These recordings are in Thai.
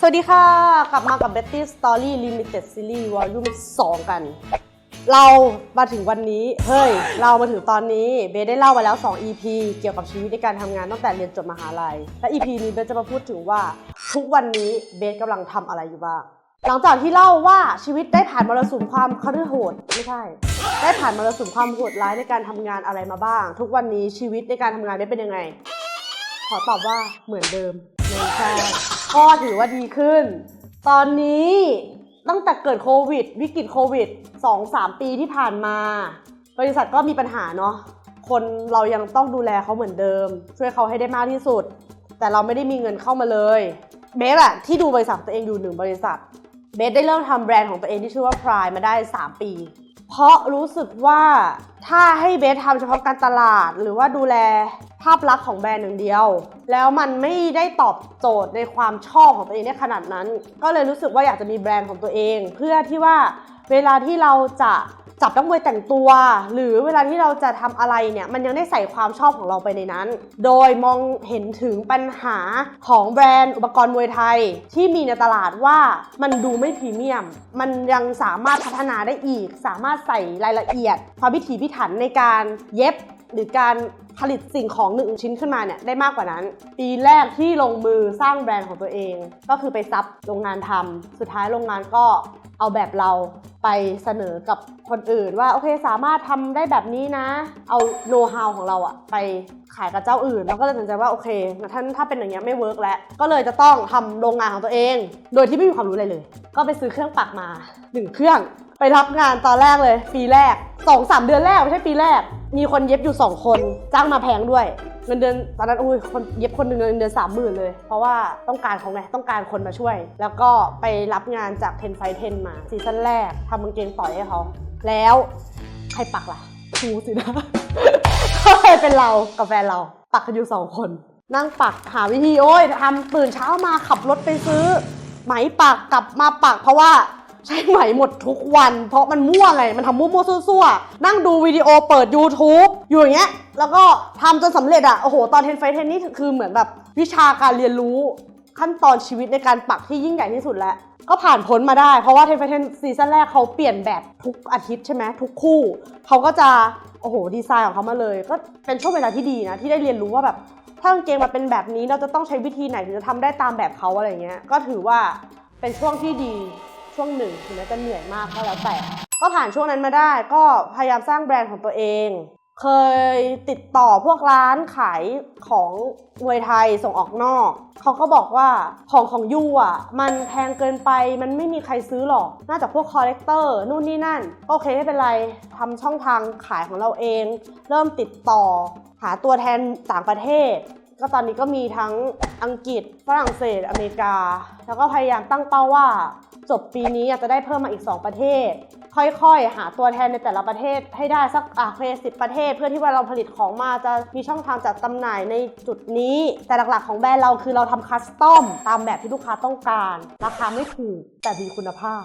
สวัสดีค่ะ กลับมากับ Betty Story Limited Series Volume 2 กัน เรามาถึงวันนี้ เฮ้ย เรามาถึงตอนนี้ เบได้เล่ามาแล้ว 2 EP เกี่ยวกับชีวิตในการทำงานตั้งแต่เรียนจบมหาลัย และ EP นี้เบจะมาพูดถึงว่า ทุกวันนี้เบสกำลังทำอะไรอยู่บ้าง หลังจากที่เล่าว่าชีวิตได้ผ่านมรสุมความคฤโหดไม่ใช่ ได้ผ่านมรสุมความโหดร้ายในการทำงานอะไรมาบ้าง ทุกวันนี้ชีวิตในการทำงานเบสเป็นยังไง ขอตอบว่าเหมือนเดิมไม่ใช่ ก็ถือว่าดีขึ้น ตอนนี้ตั้งแต่เกิดโควิด วิกฤตโควิด 2-3 ปีที่ผ่านมา บริษัทก็มีปัญหาเนาะคนเรายังต้องดูแลเขาเหมือนเดิม ช่วยเขาให้ได้มากที่สุด แต่เราไม่ได้มีเงินเข้ามาเลยเบสอะที่ดูบริษัทตัวเองอยู่หนึ่งบริษัทเบสได้เริ่มทำแบรนด์ของตัวเองที่ชื่อว่า Prime มาได้ 3 ปี เพราะรู้สึกว่าถ้าให้เบสทำเฉพาะการตลาด หรือว่าดูแลภาพลักษณ์ของแบรนด์อย่างเดียว แล้วมันไม่ได้ตอบโจทย์ในความชอบของตัวเองได้ขนาดนั้น ก็เลยรู้สึกว่าอยากจะมีแบรนด์ของตัวเอง เพื่อที่ว่าเวลาที่เราจะ จับนักมวยแต่งตัว หรือเวลาที่เราจะทำอะไรเนี่ยมันยังได้ใส่ความชอบของเราไปในนั้น โดยมองเห็นถึงปัญหาของแบรนด์อุปกรณ์มวยไทย ที่มีในตลาดว่ามันดูไม่พรีเมียม มันยังสามารถพัฒนาได้อีก สามารถใส่รายละเอียด ความพิถีพิถันในการเย็บหรือการ ผลิตสิ่งของหนึ่งชิ้นขึ้นมาเนี่ยได้มากกว่านั้น ปีแรกที่ลงมือสร้างแบรนด์ของตัวเอง ก็คือไปซับโรงงานทำสุดท้ายโรงงานก็เอาแบบเราไปเสนอกับคนอื่นว่าโอเคสามารถทำได้แบบนี้นะ เอาโน้ตฮาวของเราอะไปขายกับเจ้าอื่น แล้วก็เลยตัดสินใจว่าโอเคงั้นถ้าถ้าเป็นอย่างเงี้ยไม่เวิร์กแล้ว ก็เลยจะต้องทำโรงงานของตัวเอง โดยที่ไม่มีความรู้อะไรเลย ก็ไปซื้อเครื่องปักมาหนึ่งเครื่องไปรับงานตอนแรกเลย ปีแรก2อสเดือนแรกไม่ใช่ปีแรก มีคนเย็บอยู่2คนจ้างมาแพงด้วย เงินเดือนตอนนั้นอุ้ยคนเย็บคนหนึ่งเงินเดือนสามหมื่นเลย เพราะว่าต้องการเขาไงต้องการคนมาช่วย แล้วก็ไปรับงานจากเทนไฟเทนมาซีซั่นแรกทำกางเกงต่อยให้เขาแล้วใครปักล่ะครูสินะก็เลยเป็นเรากับแฟนเราปักกันอยู่สองคน นั่งปักหาวิธีโอ้ยทำตื่นเช้ามาขับรถไปซื้อ ไหมปักกลับมาปักเพราะว่า ใช้ไหมหมดทุกวัน เพราะมันมั่วไงมันทำมั่วๆซั่วๆนั่งดูวิดีโอเปิด YouTube อยู่อย่างเงี้ยแล้วก็ทำจนสำเร็จอะโอ้โห ตอนเทนไฟเทนนี่คือเหมือนแบบวิชาการเรียนรู้ขั้นตอนชีวิตในการปักที่ยิ่งใหญ่ที่สุดแล้ว ก็ผ่านพ้นมาได้ เพราะว่าเทนไฟเทนซีซั่นแรกเขาเปลี่ยนแบบทุกอาทิตย์ใช่ไหมทุกคู่ เขาก็จะ โอ้โห ดีไซน์ของเขามาเลย ก็เป็นช่วงเวลาที่ดีนะ ที่ได้เรียนรู้ว่าแบบ ถ้ากางเกงมาเป็นแบบนี้เราจะต้องใช้วิธีไหนถึงจะทำได้ตามแบบเขาอะไรเงี้ยก็ถือว่าเป็นช่วงที่ดี ช่วงหนึ่งถึงแม้จะเหนื่อยมากก็แล้วแต่ก็ผ่านช่วงนั้นมาได้ ก็พยายามสร้างแบรนด์ของตัวเอง เคยติดต่อพวกร้านขายของมวยไทยส่งออกนอก เขาก็บอกว่าของของยูอะ มันแพงเกินไปมันไม่มีใครซื้อหรอกน่าจะพวกคอลเลกเตอร์นู่นนี่นั่น โอเคไม่เป็นไรทำช่องทางขายของเราเอง เริ่มติดต่อ หาตัวแทนต่างประเทศก็ตอนนี้ก็มีทั้งอังกฤษฝรั่งเศสอเมริกา แล้วก็พยายามตั้งเป้าว่า จบปีนี้อาจจะได้เพิ่มมาอีก 2 ประเทศ ค่อยๆ หาตัวแทนในแต่ละประเทศให้ได้สักอะเคสิบประเทศ เพื่อที่ว่าเราผลิตของมาจะมีช่องทางจัดจำหน่ายในจุดนี้ แต่หลักๆ ของแบรนด์เราคือเราทำคัสตอมตามแบบที่ลูกค้าต้องการ ราคาไม่ถูกแต่มีคุณภาพ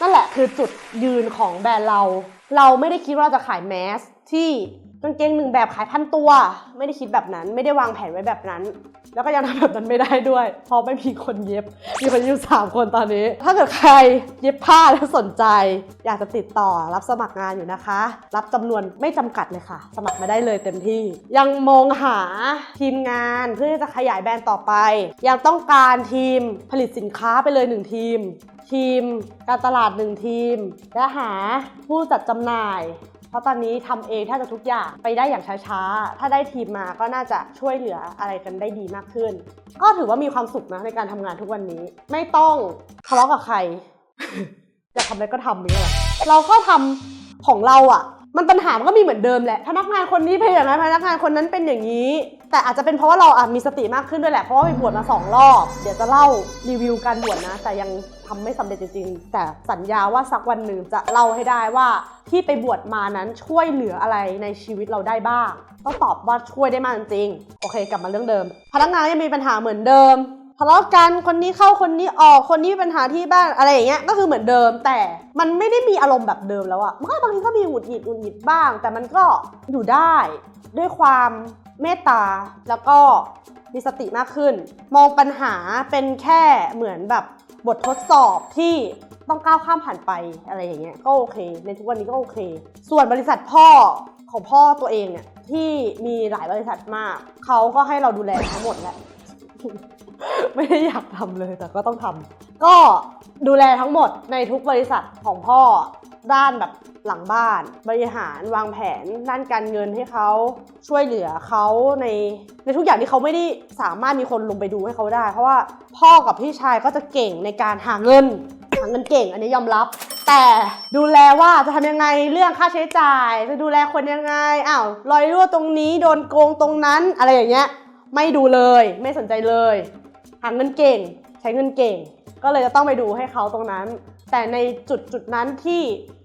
นั่นแหละคือจุดยืนของแบรนด์เรา เราไม่ได้คิดว่าเราจะขายแมสที่างเกงหนึ่งแบบขายพันตัว ไม่ได้คิดแบบนั้น ไม่ได้วางแผนไว้แบบนั้น แล้วก็ยังทำแบบนั้นไม่ได้ด้วย เพราะไม่มีคนเย็บ มีคนอยู่สามคนตอนนี้ ถ้าเกิดใครเย็บผ้าแล้วสนใจ อยากจะติดต่อรับสมัครงานอยู่นะคะ รับจำนวนไม่จำกัดเลยค่ะ สมัครมาได้เลยเต็มที่ ยังมองหาทีมงานเพื่อที่จะขยายแบรนด์ต่อไป ยังต้องการทีมผลิตสินค้าไปเลยหนึ่งทีม ทีมการตลาดหนึ่งทีม และหาผู้จัดจำหน่าย เพราะตอนนี้ทำเองแทบจะทุกอย่างไปได้อย่างช้าๆ ถ้าได้ทีมมาก็น่าจะช่วยเหลืออะไรกันได้ดีมากขึ้น ก็ถือว่ามีความสุขนะในการทำงานทุกวันนี้ ไม่ต้องทะเลาะกับใครอยากทำอะไรก็ทำนี่แหละเราก็ทำของเราอะ่ะ มันปัญหามันก็มีเหมือนเดิมแหละพนักงานคนนี้เป็นอย่างนั้นพนักงานคนนั้นเป็นอย่างนี้ แต่อาจจะเป็นเพราะว่าเราอะมีสติมากขึ้นด้วยแหละ เพราะว่าไปบวชมาสองรอบ เดี๋ยวจะเล่ารีวิวการบวชนะ แต่ยังทำไม่สำเร็จจริงๆ แต่สัญญาว่าสักวันหนึ่งจะเล่าให้ได้ว่าที่ไปบวชมานั้นช่วยเหลืออะไรในชีวิตเราได้บ้างต้องตอบว่าช่วยได้มากจริงโอเค กลับมาเรื่องเดิม พนักงานยังมีปัญหาเหมือนเดิมทะเลาะกันคนนี้เข้าคนนี้ออกคนนี้มีปัญหาที่บ้านอะไรอย่างเงี้ยก็คือเหมือนเดิม แต่มันไม่ได้มีอารมณ์แบบเดิมแล้วอะมันก็บางทีก็มีหงุดหงิดหงุดหงิดบ้าง แต่มันก็อยู่ได้ด้วยความ เมตตาแล้วก็มีสติมากขึ้น มองปัญหาเป็นแค่เหมือนแบบบททดสอบที่ต้องก้าวข้ามผ่านไปอะไรอย่างเงี้ยก็โอเค ในทุกวันนี้ก็โอเค ส่วนบริษัทพ่อของพ่อตัวเองเนี่ยที่มีหลายบริษัทมาก เขาก็ให้เราดูแลทั้งหมดแหละไม่ได้อยากทำเลยแต่ก็ต้องทำก็ดูแลทั้งหมดในทุกบริษัทของพ่อ ด้านแบบหลังบ้าน บริหารวางแผนด้านการเงินให้เขาช่วยเหลือเขาในในทุกอย่างที่เขาไม่ได้สามารถมีคนลงไปดูให้เขาได้ เพราะว่าพ่อกับพี่ชายก็จะเก่งในการหาเงินหาเงินเก่งอันนี้ยอมรับ แต่ดูแลว่าจะทำยังไงเรื่องค่าใช้จ่าย จะดูแลคนยังไงอ้าวรอยรั่วตรงนี้โดนโกงตรงนั้นอะไรอย่างเงี้ยไม่ดูเลยไม่สนใจเลย หาเงินเก่ง ใช้เงินเก่ง ก็เลยจะต้องไปดูให้เขาตรงนั้น แต่ในจุดจุดนั้นที่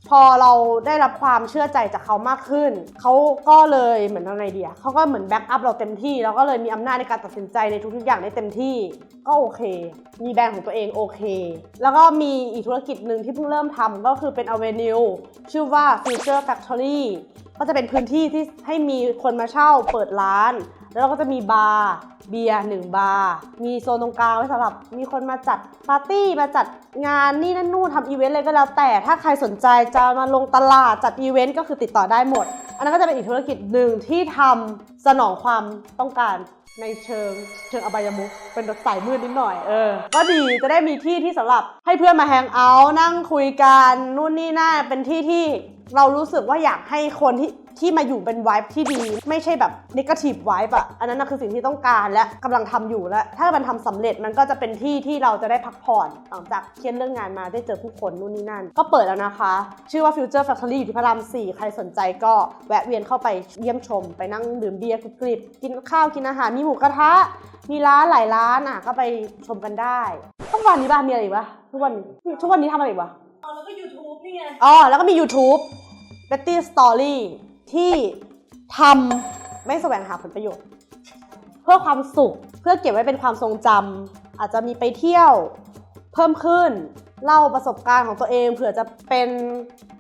พอเราได้รับความเชื่อใจจากเขามากขึ้น เขาก็เลยเหมือนอะไรเดียเขาก็เหมือนแบ็กอัพเราเต็มที่แล้วก็เลยมีอำนาจในการตัดสินใจในทุกๆอย่างได้เต็มที่ ก็โอเค มีแบรนด์ของตัวเองโอเค แล้วก็มีอีกธุรกิจหนึ่งที่เพิ่งเริ่มทำก็คือเป็น Avenue ชื่อว่า Future Factory ก็จะเป็นพื้นที่ที่ให้มีคนมาเช่าเปิดร้าน แล้วเราก็จะมีบาร์ เบียร์หนึ่งบาร์มีโซนตรงกลางไว้สำหรับมีคนมาจัดปาร์ตี้มาจัดงานนี่นั่นนู่นทำอีเวนต์อะไรก็แล้วแต่ถ้าใครสนใจจะมาลงตลาดจัดอีเวนต์ก็คือติดต่อได้หมด อันนั้นก็จะเป็นอีกธุรกิจหนึ่งที่ทำสนองความต้องการในเชิงเชิงอบายมุขเป็นสายมืดนิดหน่อยเออ ก็ดีจะได้มีที่ที่สำหรับให้เพื่อนมาแฮงเอาท์นั่งคุยกันนู่นนี่นั่นเป็นที่ที่เรารู้สึกว่าอยากให้คนที่ ที่มาอยู่เป็นวายที่ดี ไม่ใช่แบบนิเกทีฟวายอะอันนั้นนะคือสิ่งที่ต้องการและกำลังทำอยู่และ ถ้ามันทำสำเร็จมันก็จะเป็นที่ที่เราจะได้พักผ่อนหลังจากเครียดเรื่องงานมาได้เจอผู้คนนู่นนี่นั่น ก็เปิดแล้วนะคะ ชื่อว่า Future Factory อยู่ที่พระราม 4 ใครสนใจก็แวะเวียนเข้าไปเยี่ยมชม ไปนั่งดื่มเบียร์กริบๆกินข้าวกินอาหารมีหมูกระทะ มีร้านหลายร้านอะก็ไปชมกันได้ทุกวันนี้บ้างมีอะไรอีกวะทุกวันนี้ทุกวันนี้ทำอะไรอีกวะแล้วก็ YouTube นี่ไงอ๋อแล้วก็มี YouTube Betty Story ที่ทำไม่แสวงหาผลประโยชน์ เพื่อความสุขเพื่อเก็บไว้เป็นความทรงจำอาจจะมีไปเที่ยวเพิ่มขึ้นเล่าประสบการณ์ของตัวเองเผื่อจะเป็น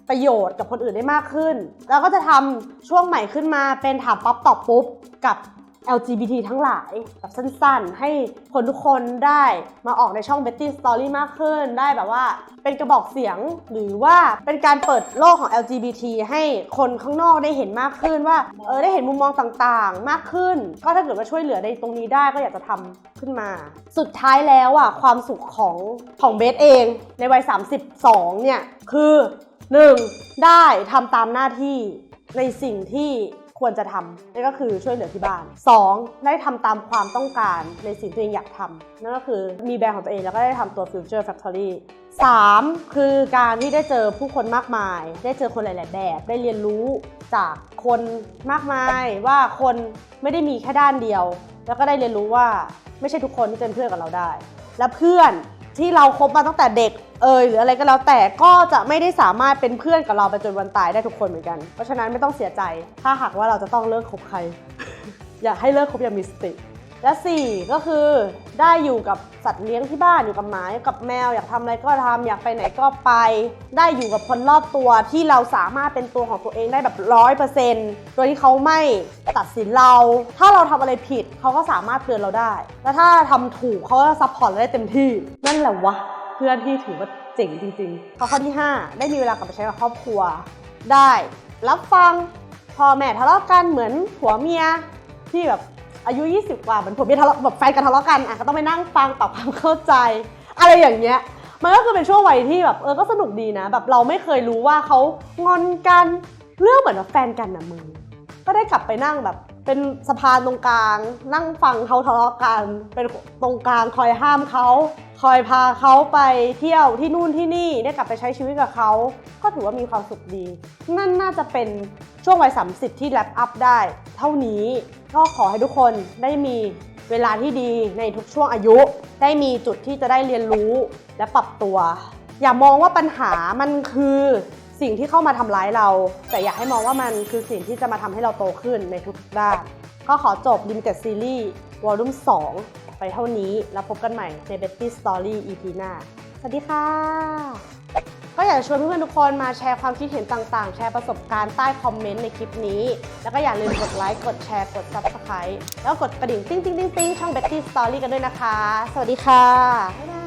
ประโยชน์กับคนอื่นได้มากขึ้น แล้วก็จะทำช่วงใหม่ขึ้นมาเป็นถามปั๊บตอบปุ๊บกับ LGBT ทั้งหลายแบบสั้นๆ ให้คนทุกคนได้มาออกในช่อง Betty Story มากขึ้น ได้แบบว่าเป็นกระบอกเสียงหรือว่าเป็นการเปิดโลกของ LGBT ให้คนข้างนอกได้เห็นมากขึ้นว่าเออได้เห็นมุมมองต่างๆ มากขึ้น ก็ถ้าเกิดว่าช่วยเหลือในตรงนี้ได้ก็อยากจะทำขึ้นมา สุดท้ายแล้วอะความสุขของของเบสเองในวัย 32 เนี่ยคือ 1. ได้ทำตามหน้าที่ในสิ่งที่ ควรจะทำนั่นก็คือช่วยเหลือที่บ้าน 2. ได้ทำตามความต้องการในสิ่งที่ตัวเองอยากทำนั่นก็คือมีแบรนด์ของตัวเองแล้วก็ได้ทำตัว Future Factory 3. คือการที่ได้เจอผู้คนมากมาย ได้เจอคนหลาย ๆ แบบ ได้เรียนรู้จากคนมากมายว่าคนไม่ได้มีแค่ด้านเดียว แล้วก็ได้เรียนรู้ว่าไม่ใช่ทุกคนที่จะเป็นเพื่อนกับเราได้ และเพื่อนที่เราคบมาตั้งแต่เด็ก เอยหรืออะไรก็แล้วแต่ก็จะไม่ได้สามารถเป็นเพื่อนกับเราไปจนวันตายได้ทุกคนเหมือนกัน เพราะฉะนั้นไม่ต้องเสียใจ ถ้าหากว่าเราจะต้องเลิกคบใคร อยากให้เลิกคบอย่างมีสติ และ 4 ก็คือได้อยู่กับสัตว์เลี้ยงที่บ้านอยู่กับหมาอยู่กับแมว อยากทำอะไรก็ทำอยากไปไหนก็ไป ได้อยู่กับคนรอบตัวที่เราสามารถเป็นตัวของตัวเองได้แบบร้อยเปอร์เซ็นต์โดยที่เขาไม่ตัดสินเรา ถ้าเราทำอะไรผิดเขาก็สามารถเตือนเราได้ แล้วถ้าทำถูกเขาก็ซัพพอร์ตเราได้เต็มที่ นั่นแหละวะ พื่อนที่ถือว่าเจ๋งจริงๆข้อข้อที่ 5 ได้มีเวลากลับไปใช้กับครอบครัว ได้รับฟังพ่อแม่ทะเลาะกันเหมือนผัวเมียที่แบบอายุ 20 กว่าเหมือนผัวเมียทะเลาะแบบแฟนกันทะเลาะกันอะก็ต้องไปนั่งฟังปรับความเข้าใจ อะไรอย่างเงี้ยมันก็คือเป็นช่วงวัยที่แบบเออก็สนุกดีนะ แบบเราไม่เคยรู้ว่าเขางอนกันเรื่องเหมือนแบบแฟนกันนะมึงก็ได้กลับไปนั่งแบบ เป็นสะพานตรงกลาง นั่งฟังเขาทะเลาะกัน เป็นตรงกลางคอยห้ามเขา คอยพาเขาไปเที่ยวที่นู่นที่นี่ได้กลับไปใช้ชีวิตกับเขา ก็ถือว่ามีความสุขดี นั่นน่าจะเป็นช่วงวัย 30 ที่แลปอัพได้ เท่านี้ก็ขอให้ทุกคนได้มีเวลาที่ดีในทุกช่วงอายุ ได้มีจุดที่จะได้เรียนรู้และปรับตัว อย่ามองว่าปัญหามันคือ สิ่งที่เข้ามาทำร้ายเรา แต่อยากให้มองว่ามันคือสิ่งที่จะมาทำให้เราโตขึ้นในทุกๆด้าน ก็ขอจบ Limited Series Volume 2ไปเท่านี้ แล้วพบกันใหม่ใน Betty Story EP หน้า สวัสดีค่ะ ก็อยากจะชวนเพื่อนๆทุกคนมาแชร์ความคิดเห็นต่างๆ แชร์ประสบการณ์ใต้คอมเมนต์ในคลิปนี้ แล้วก็อย่าลืมกดไลค์ กดแชร์ กด Subscribe แล้วกดกระดิ่งติ้งติ้งติ้งติ้งช่อง Betty Story กันด้วยนะคะ สวัสดีค่ะบ๊ายบาย